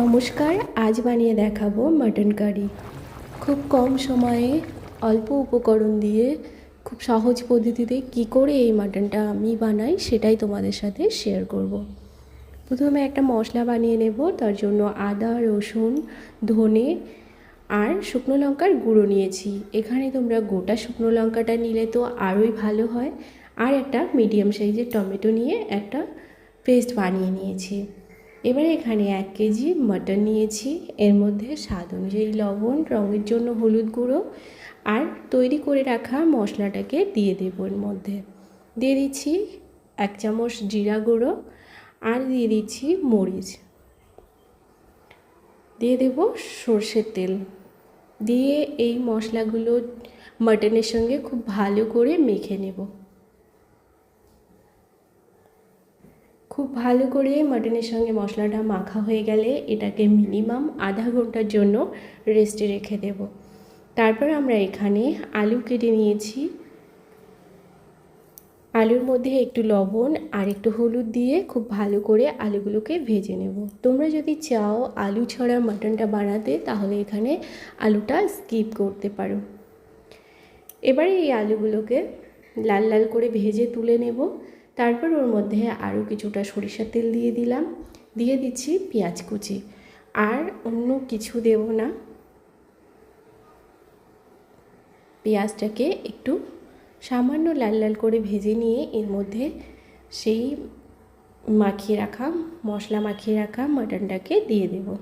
নমস্কার, আজ বানিয়ে দেখাবো মাটন কারি। খুব কম সময়ে অল্প উপকরণ দিয়ে খুব সহজ পদ্ধতিতে কি করে এই মাটনটা আমি বানাই সেটাই তোমাদের সাথে শেয়ার করব। প্রথমে একটা মশলা বানিয়ে নেব, তার জন্য আদা, রসুন, ধনে আর শুকনো লঙ্কার গুঁড়ো নিয়েছি। এখানে তোমরা গোটা শুকনো লঙ্কাটা নিলে তো আরোই ভালো হয়। আর একটা মিডিয়াম সাইজের টমেটো নিয়ে একটা পেস্ট বানিয়ে নিয়েছি। এবারে এখানে এক কেজি মাটন নিয়েছি। এর মধ্যে স্বাদ অনুযায়ী লবণ, রঙের জন্য হলুদ গুঁড়ো আর তৈরি করে রাখা মশলাটাকে দিয়ে দেবো এর মধ্যে। দিয়ে দিচ্ছি এক চামচ জিরা গুঁড়ো আর দিয়ে দিচ্ছি মরিচ। দিয়ে দেব সর্ষের তেল। দিয়ে এই মশলাগুলো মাটনের সঙ্গে খুব ভালো করে মেখে নেব। খুব ভালো করে মাটনের সঙ্গে মশলাটা মাখা হয়ে গেলে এটাকে মিনিমাম আধা ঘণ্টার জন্য রেস্টে রেখে দেব। তারপর আমরা এখানে আলু কেটে নিয়েছি। আলুর মধ্যে একটু লবণ আর একটু হলুদ দিয়ে খুব ভালো করে আলুগুলোকে ভেজে নেব। তোমরা যদি চাও আলু ছড়া মাটনটা বানাতে, তাহলে এখানে আলুটা স্কিপ করতে পারো। এবারে এই আলুগুলোকে লাল লাল করে ভেজে তুলে নেব। তারপর ওর মধ্যে আরও কিছুটা সরিষার তেল দিয়ে দিলাম। দিয়ে দিচ্ছি পেঁয়াজ কুচি। আর অন্য কিছু দেব না। পেঁয়াজটাকে একটু সামান্য লাল লাল করে ভেজে নিয়ে এর মধ্যে সেই মাখিয়ে রাখা, মশলা মাখিয়ে রাখা মাটনটাকে দিয়ে দেব।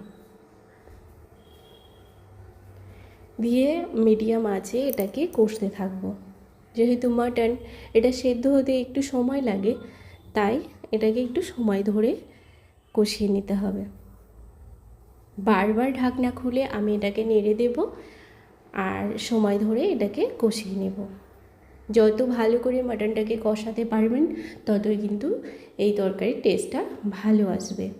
দিয়ে মিডিয়াম আছে এটাকে কষতে থাকব। যেহেতু মাটন, এটা সেদ্ধ হতে একটু সময় লাগে, তাই এটাকে একটু সময় ধরে কষিয়ে নিতে হবে। বারবার ঢাকনা খুলে আমি এটাকে নেড়ে দেব আর সময় ধরে এটাকে কষিয়ে নেব। যত ভালো করে মাটনটাকে কষাতে পারবেন, ততই কিন্তু এই তরকারির টেস্টটা ভালো আসবে।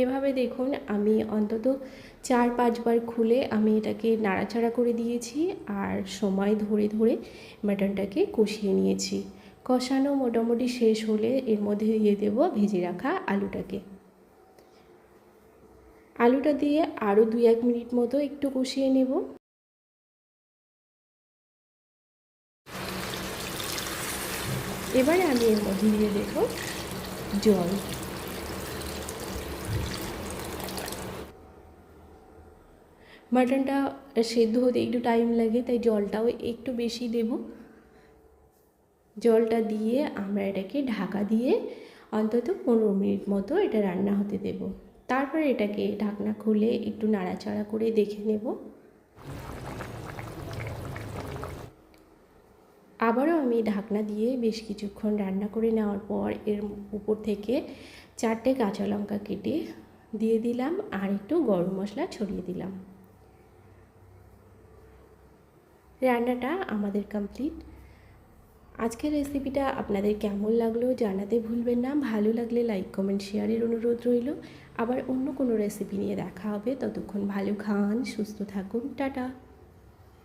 এভাবে দেখুন, আমি অন্তত চার পাঁচবার খুলে আমি এটাকে নাড়াচাড়া করে দিয়েছি আর সময় ধরে ধরে মাটনটাকে কষিয়ে নিয়েছি। কষানো মোটামুটি শেষ হলে এর মধ্যে দিয়ে দেব ভেজে রাখা আলুটাকে। আলুটা দিয়ে আরও দুই এক মিনিট মতো একটু কষিয়ে নেব। এবারে আমি এর মধ্যে দিয়ে দেবো জল। মাটনটা সেদ্ধ হতে একটু টাইম লাগে, তাই জলটাও একটু বেশি দেব। জলটা দিয়ে আমরা এটাকে ঢাকা দিয়ে অন্তত পনেরো মিনিট মতো এটা রান্না হতে দেব। তারপর এটাকে ঢাকনা খুলে একটু নাড়াচাড়া করে দেখে নেব। আবারও আমি ঢাকনা দিয়ে বেশ কিছুক্ষণ রান্না করে নেওয়ার পর এর উপর থেকে চারটে কাঁচা লঙ্কা কেটে দিয়ে দিলাম আর একটু গরম মশলা ছড়িয়ে দিলাম। রান্নাটা আমাদের কমপ্লিট আজকের রেসিপিটা আপনাদের কেমন লাগল জানাতে ভুলবেন না। ভালো লাগলে লাইক কমেন্ট শেয়ারের অনুরোধ রইল। আবার অন্য কোনো রেসিপি নিয়ে দেখা হবে। ততক্ষণ ভালো খান, সুস্থ থাকুন। টাটা!